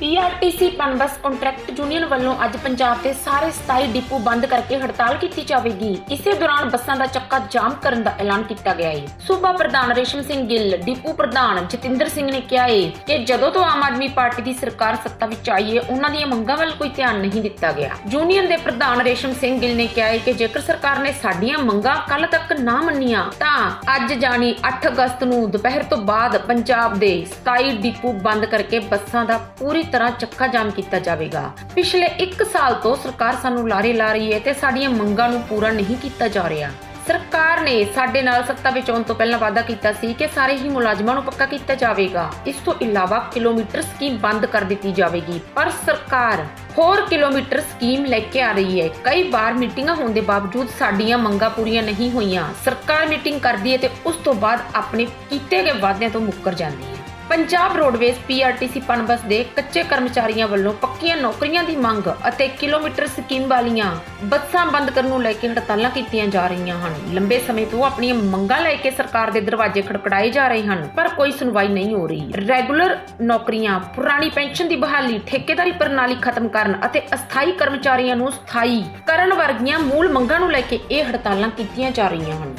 PRTC Punbus contract union ਵੱਲੋਂ ਅੱਜ ਪੰਜਾਬ ਦੇ ਸਾਰੇ 27 ਡਿਪੂ ਬੰਦ ਕਰਕੇ ਹੜਤਾਲ ਕੀਤੀ ਜਾਵੇਗੀ। ਇਸੇ ਦੌਰਾਨ ਬੱਸਾਂ ਦਾ ਚੱਕਾ ਜਾਮ ਕਰਨ ਦਾ ਐਲਾਨ ਕੀਤਾ ਗਿਆ ਹੈ ਸੂਬਾ ਪ੍ਰਧਾਨ ਰੇਸ਼ਮ ਸਿੰਘ ਗਿੱਲ, ਡਿਪੂ ਪ੍ਰਧਾਨ ਜਤਿੰਦਰ ਸਿੰਘ ਨੇ ਕਿਹਾ ਹੈ ਕਿ ਜਦੋਂ ਤੋਂ ਆਮ ਆਦਮੀ ਪਾਰਟੀ ਦੀ ਸਰਕਾਰ ਸੱਤਾ ਵਿੱਚ ਆਈ ਹੈ ਉਹਨਾਂ ਦੀਆਂ ਮੰਗਾਂ ਵੱਲ ਕੋਈ ਧਿਆਨ ਨਹੀਂ ਦਿੱਤਾ ਗਿਆ। ਯੂਨੀਅਨ ਦੇ ਪ੍ਰਧਾਨ ਰੇਸ਼ਮ ਸਿੰਘ ਗਿੱਲ ਨੇ ਕਿਹਾ ਹੈ ਕਿ ਜੇਕਰ ਸਰਕਾਰ ਨੇ ਸਾਡੀਆਂ ਮੰਗਾਂ ਕੱਲ ਤੱਕ ਨਾ ਮੰਨੀਆਂ, ਤਾਂ ਅੱਜ ਜਾਣੀ 8 ਅਗਸਤ ਨੂੰ ਦੁਪਹਿਰ ਤੋਂ ਬਾਅਦ ਪੰਜਾਬ ਦੇ 27 ਡਿਪੂ ਬੰਦ ਕਰਕੇ ਬੱਸਾਂ ਦਾ ਪੂਰੀ ਤਰ੍ਹਾਂ ਚੱਕਾ ਜਾਮ ਕੀਤਾ ਜਾਵੇਗਾ। ਪਿਛਲੇ 1 ਸਾਲ ਤੋਂ ਸਰਕਾਰ ਸਾਨੂੰ ਲਾਰੇ ਲਾ ਰਹੀ ਹੈ ਤੇ ਸਾਡੀਆਂ ਮੰਗਾਂ ਨੂੰ ਪੂਰਾ ਨਹੀਂ ਕੀਤਾ ਜਾ ਰਿਹਾ। ਸਰਕਾਰ ਨੇ ਸਾਡੇ ਨਾਲ ਸੱਤਾ ਵਿੱਚ ਆਉਣ ਤੋਂ ਪਹਿਲਾਂ ਵਾਅਦਾ ਕੀਤਾ ਸੀ ਕਿ ਸਾਰੇ ਹੀ ਮੁਲਾਜ਼ਮਾਂ ਨੂੰ ਪੱਕਾ ਕੀਤਾ ਜਾਵੇਗਾ। ਇਸ ਤੋਂ ਇਲਾਵਾ ਕਿਲੋਮੀਟਰ ਸਕੀਮ ਬੰਦ ਕਰ ਦਿੱਤੀ ਜਾਵੇਗੀ। ਪਰ ਸਰਕਾਰ ਹੋਰ ਕਿਲੋਮੀਟਰ ਸਕੀਮ ਲੈ ਕੇ ਆ ਰਹੀ ਹੈ। ਕਈ ਵਾਰ ਮੀਟਿੰਗਾਂ ਹੋਣ ਦੇ ਬਾਵਜੂਦ ਸਾਡੀਆਂ ਮੰਗਾਂ ਪੂਰੀਆਂ ਨਹੀਂ ਹੋਈਆਂ। ਸਰਕਾਰ ਮੀਟਿੰਗ ਕਰਦੀ ਹੈ ਤੇ ਉਸ ਤੋਂ ਬਾਅਦ ਆਪਣੇ ਕੀਤੇ ਗਏ ਵਾਅਦਿਆਂ ਤੋਂ ਮੁੱਕਰ ਜਾਂਦੀ ਹੈ। ਪੰਜਾਬ ਰੋਡਵੇਜ਼ ਪੀਆਰਟੀਸੀ ਪਨਬਸ ਦੇ ਕੱਚੇ ਕਰਮਚਾਰੀਆਂ ਵੱਲੋਂ ਪੱਕੀਆਂ ਨੌਕਰੀਆਂ ਦੀ ਮੰਗ ਅਤੇ ਕਿਲੋਮੀਟਰ ਸਕੀਮ ਵਾਲੀਆਂ ਬੱਸਾਂ ਬੰਦ ਕਰਨ ਨੂੰ ਲੈ ਕੇ ਹੜਤਾਲਾਂ ਕੀਤੀਆਂ ਜਾ ਰਹੀਆਂ ਹਨ। ਲੰਬੇ ਸਮੇਂ ਤੋਂ ਆਪਣੀਆਂ ਮੰਗਾਂ ਲੈ ਕੇ ਸਰਕਾਰ ਦੇ ਦਰਵਾਜ਼ੇ ਖੜਕੜਾਏ ਜਾ ਰਹੇ ਹਨ, ਪਰ ਕੋਈ ਸੁਣਵਾਈ ਨਹੀਂ ਹੋ ਰਹੀ। ਰੈਗੂਲਰ ਨੌਕਰੀਆਂ, ਪੁਰਾਣੀ ਪੈਨਸ਼ਨ ਦੀ ਬਹਾਲੀ, ਠੇਕੇਦਾਰੀ ਪ੍ਰਣਾਲੀ ਖਤਮ ਕਰਨ ਅਤੇ ਅਸਥਾਈ ਕਰਮਚਾਰੀਆਂ ਨੂੰ ਸਥਾਈ ਕਰਨ ਵਰਗੀਆਂ ਮੂਲ ਮੰਗਾਂ ਨੂੰ ਲੈ ਕੇ ਇਹ ਹੜਤਾਲਾਂ ਕੀਤੀਆਂ ਜਾ ਰਹੀਆਂ ਹਨ।